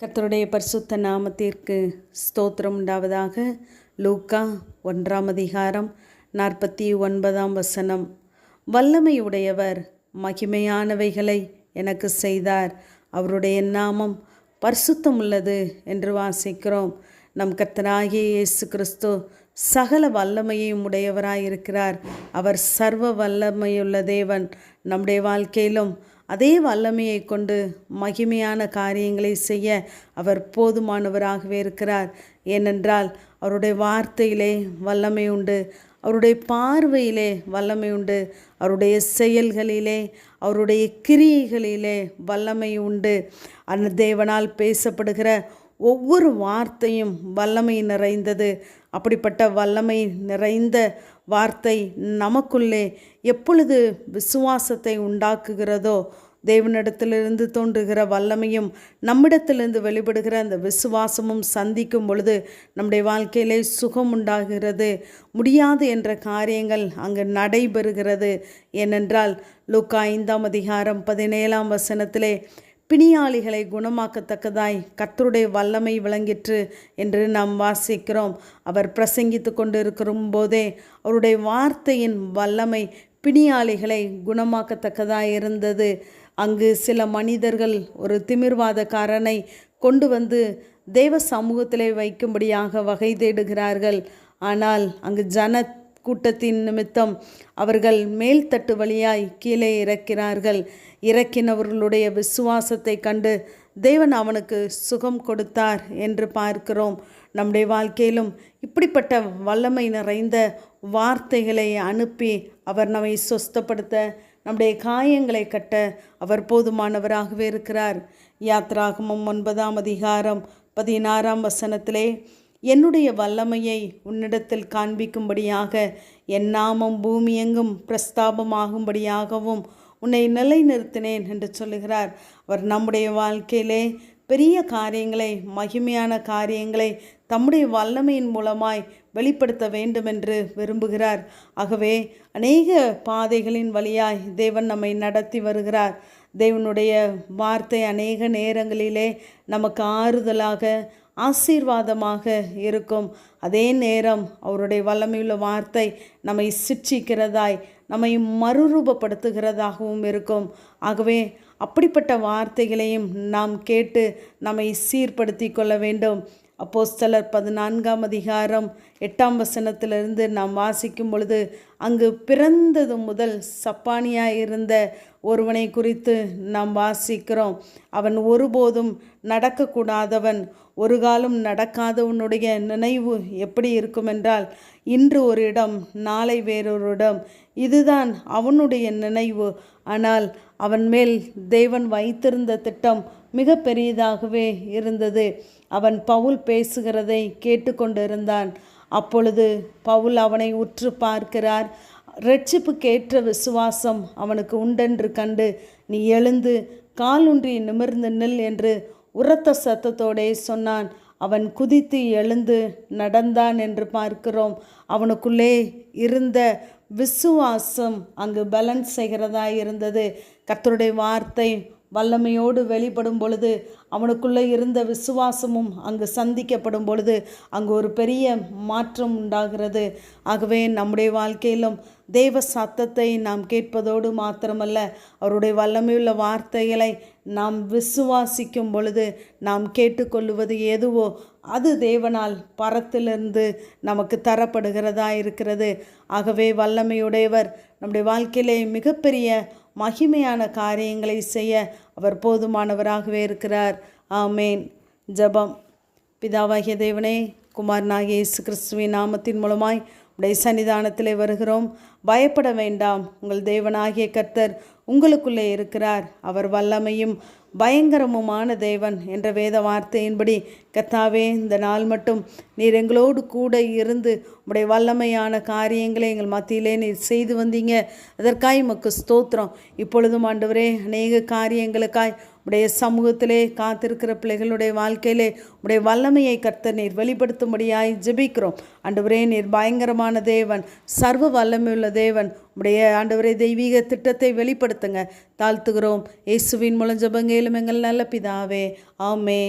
கத்தருடைய பரிசுத்த நாமத்திற்கு ஸ்தோத்திரம் உண்டாவதாக. லூக்கா ஒன்றாம் அதிகாரம் நாற்பத்தி ஒன்பதாம் வசனம். வல்லமையுடையவர் மகிமையானவைகளை எனக்கு செய்தார். அவருடைய நாமம் பரிசுத்தம் உள்ளது என்று வாசிக்கிறோம். நம் கத்தனாகிய இயேசு கிறிஸ்து சகல வல்லமையும் உடையவராயிருக்கிறார். அவர் சர்வ வல்லமையுள்ள தேவன். நம்முடைய வாழ்க்கையிலும் அதே வல்லமையை கொண்டு மகிமையான காரியங்களை செய்ய அவர் போதுமானவராகவே இருக்கிறார். ஏனென்றால் அவருடைய வார்த்தையிலே வல்லமை உண்டு அவருடைய பார்வையிலே வல்லமை உண்டு அவருடைய செயல்களிலே அவருடைய கிரியைகளிலே வல்லமை உண்டு. அந்த தேவனால் பேசப்படுகிற ஒவ்வொரு வார்த்தையும் வல்லமை நிறைந்தது. அப்படிப்பட்ட வல்லமை நிறைந்த வார்த்தை நமக்குள்ளே எப்பொழுது விசுவாசத்தை உண்டாக்குகிறதோ தேவனிடத்திலிருந்து தோன்றுகிற வல்லமையும் நம்மிடத்திலிருந்து வெளிப்படுகிற அந்த விசுவாசமும் சந்திக்கும் பொழுது நம்முடைய வாழ்க்கையிலே சுகம் உண்டாகிறது. முடியாது என்ற காரியங்கள் அங்கு நடைபெறுகிறது. ஏனென்றால் லுக்கா ஐந்தாம் அதிகாரம் பதினேழாம் வசனத்திலே பிணியாளிகளை குணமாக்கத்தக்கதாய் கத்தருடைய வல்லமை விளங்கிற்று என்று நாம் வாசிக்கிறோம். அவர் பிரசங்கித்து கொண்டிருக்கிற போதே அவருடைய வார்த்தையின் வல்லமை பிணியாளிகளை குணமாக்கத்தக்கதாய் இருந்தது. அங்கு சில மனிதர்கள் ஒரு திமிர்வாதக்காரனை கொண்டு வந்து தேவ சமூகத்திலே வைக்கும்படியாக வகை தேடுகிறார்கள். ஆனால் அங்கு ஜன கூட்டத்தின் நிமித்தம் அவர்கள் மேல்தட்டு வழியாய் கீழே இறக்கிறார்கள். இறக்கினவர்களுடைய விசுவாசத்தை கண்டு தேவன் அவனுக்கு சுகம் கொடுத்தார் என்று பார்க்கிறோம். நம்முடைய வாழ்க்கையிலும் இப்படிப்பட்ட வல்லமை நிறைந்த வார்த்தைகளை அனுப்பி அவர் நம்மை சொஸ்தப்படுத்த நம்முடைய காயங்களை கட்ட அவர் போதுமானவராகவே இருக்கிறார். யாத்ராகமும் ஒன்பதாம் அதிகாரம் பதினாறாம் வசனத்திலே என்னுடைய வல்லமையை உன்னிடத்தில் காண்பிக்கும்படியாக என் நாமம் பூமியெங்கும் பிரஸ்தாபமாகும்படியாகவும் உன்னை நிலைநிறுத்தினேன் என்று சொல்லுகிறார். அவர் நம்முடைய வாழ்க்கையிலே பெரிய காரியங்களை மகிமையான காரியங்களை தம்முடைய வல்லமையின் மூலமாய் வெளிப்படுத்த வேண்டும் என்று விரும்புகிறார். ஆகவே அநேக பாதைகளின் வழியாய் தேவன் நம்மை நடத்தி வருகிறார். தேவனுடைய வார்த்தை அநேக நேரங்களிலே நமக்கு ஆறுதலாக ஆசீர்வாதமாக இருக்கும். அதே நேரம் அவருடைய வல்லமையுள்ள வார்த்தை நம்மை சிற்றிக்கிறதாய் நம்மை மறுரூபப்படுத்துகிறதாகவும் இருக்கும். ஆகவே அப்படிப்பட்ட வார்த்தைகளையும் நாம் கேட்டு நம்மை சீர்படுத்தி கொள்ள வேண்டும். அப்போஸ்தலர் பதினான்காம் அதிகாரம் எட்டாம் வசனத்திலிருந்து நாம் வாசிக்கும் பொழுது அங்கு பிறந்தது முதல் சப்பானியாக இருந்த ஒருவனை குறித்து நாம் வாசிக்கிறோம். அவன் ஒருபோதும் நடக்கக்கூடாதவன் ஒரு காலம் நடக்காதவனுடைய நினைவு எப்படி இருக்குமென்றால் இன்று ஒரு இடம் நாளை வேறொரு இடம் இதுதான் அவனுடைய நினைவு. ஆனால் அவன் மேல் தேவன் வைத்திருந்த திட்டம் மிக பெரியதாகவே இருந்தது. அவன் பவுல் பேசுகிறதை கேட்டுக்கொண்டிருந்தான். அப்பொழுது பவுல் அவனை உற்று பார்க்கிறார். ரட்சிப்புக்கேற்ற விசுவாசம் அவனுக்கு உண்டென்று கண்டு நீ எழுந்து காலுன்றி நிமிர்ந்து நில் என்று உரத்த சத்தத்தோடே சொன்னான். அவன் குதித்து எழுந்து நடந்தான் என்று பார்க்கிறோம். அவனுக்குள்ளே இருந்த விசுவாசம் அங்கு பேலன்ஸ் செய்கிறதா இருந்தது. கத்தருடைய வார்த்தை வல்லமையோடு வெளிப்படும் பொழுது அவனுக்குள்ளே இருந்த விசுவாசமும் அங்கு சந்திக்கப்படும் பொழுது அங்கு ஒரு பெரிய மாற்றம் உண்டாகிறது. ஆகவே நம்முடைய வாழ்க்கையிலும் தேவ சத்தத்தை நாம் கேட்பதோடு மாத்திரமல்ல அவருடைய வல்லமையுள்ள வார்த்தைகளை நாம் விசுவாசிக்கும் பொழுது நாம் கேட்டுக்கொள்வது எதுவோ அது தேவனால் பரத்திலிருந்து நமக்கு தரப்படுகிறதா இருக்கிறது. ஆகவே வல்லமையுடையவர் நம்முடைய வாழ்க்கையிலே மிகப்பெரிய மகிமையான காரியங்களை செய்ய அவர் போதுமானவராகவே இருக்கிறார். ஆமேன். ஜபம். பிதாவாகிய தேவனே குமாரனாகிய இயேசு கிறிஸ்துவின் நாமத்தின் மூலமாய் உடைய சன்னிதானத்திலே வருகிறோம். பயப்பட வேண்டாம். உங்கள் தேவனாகிய கர்த்தர் உங்களுக்குள்ளே இருக்கிறார். அவர் வல்லமையும் பயங்கரமுமான தேவன் என்ற வேத வார்த்தையின்படி கத்தாவே இந்த நாள் மட்டும் நீர் எங்களோடு கூட இருந்து உடைய வல்லமையான காரியங்களை எங்கள் மத்தியிலே நீர் செய்து வந்தீங்க. அதற்காய் உமக்கு ஸ்தோத்திரம். இப்பொழுதும் ஆண்டவரே அநேக காரியங்களுக்காய் உடைய சமூகத்திலே காத்திருக்கிற பிள்ளைகளுடைய வாழ்க்கையிலே உடைய வல்லமையை கர்த்த நீர் வெளிப்படுத்தும்படியாய் ஜெபிக்கிறோம். ஆண்டவரே நீர் பயங்கரமான தேவன் சர்வ வல்லமையுள்ள தேவன் உடைய ஆண்டவரே தெய்வீக திட்டத்தை வெளிப்படுத்துங்க. தாழ்த்துகிறோம். இயேசுவின் மூலம் ஜபங்கேலும் எங்கள் நல்ல பிதாவே. ஆமேன்.